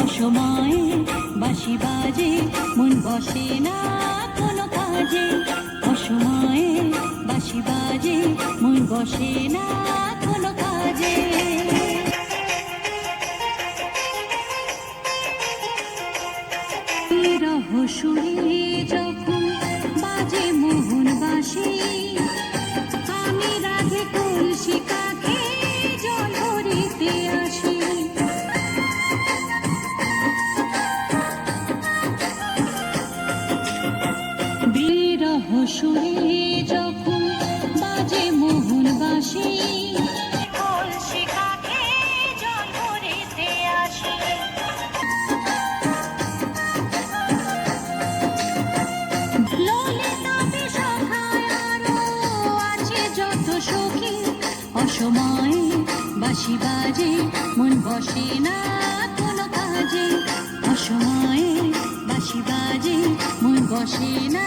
অসময়ে বাঁশি বাজে মন বসে না কোনো কাজে। অসময়ে বাঁশি বাজে মন বসে না কোনো কাজে। অসময়ে বাঁশি বাজে মন বসে না কোনো কাজে। অসময়ে বাঁশি বাজে মন বসে না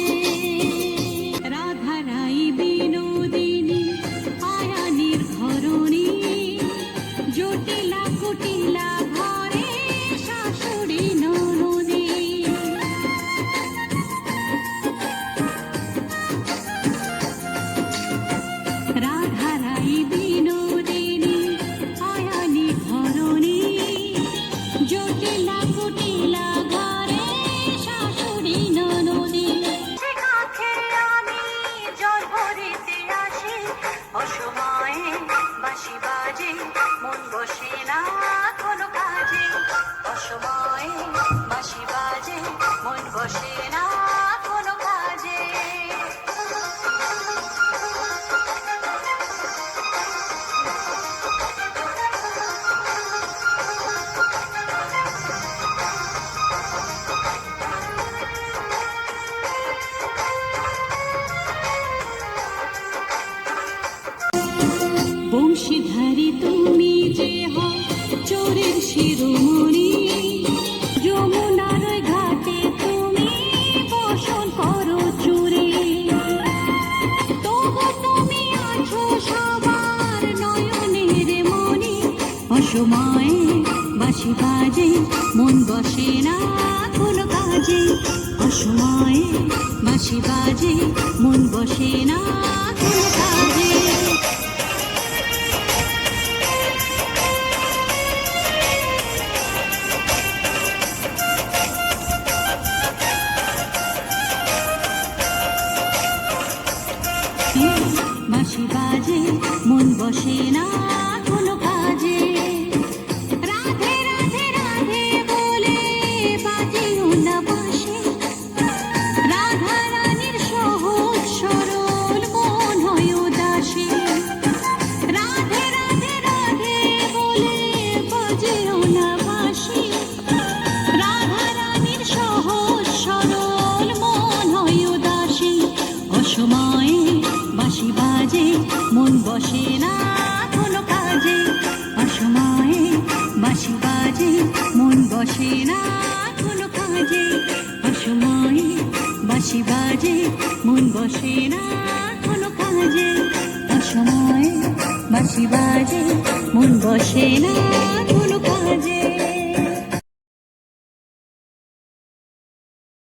কোনো কাজে। অসময়ে বাসি বাজে মন বসে না বংশীধারী তুমি যে চোরের শিরোমণি। যমুনার ঘাটে তুমি বসন করো চুরি। তবু তুমি আছো সবার নয়নের মনি অসময়ে বাঁশি বাজে, মন বসে না কোনো কাজে। অসময়ে বাঁশি বাজে, মন বসে না কোনো কাজে। বাঁশি বাজে মন বসে না কোনো বাজে মন বসে না কোনো কাজে। অসময়ে বাসি বাজে, মন বসে না কোনো কাজে। অসময়ে বাসি বাজে, মন বসে না কোনো কাজে।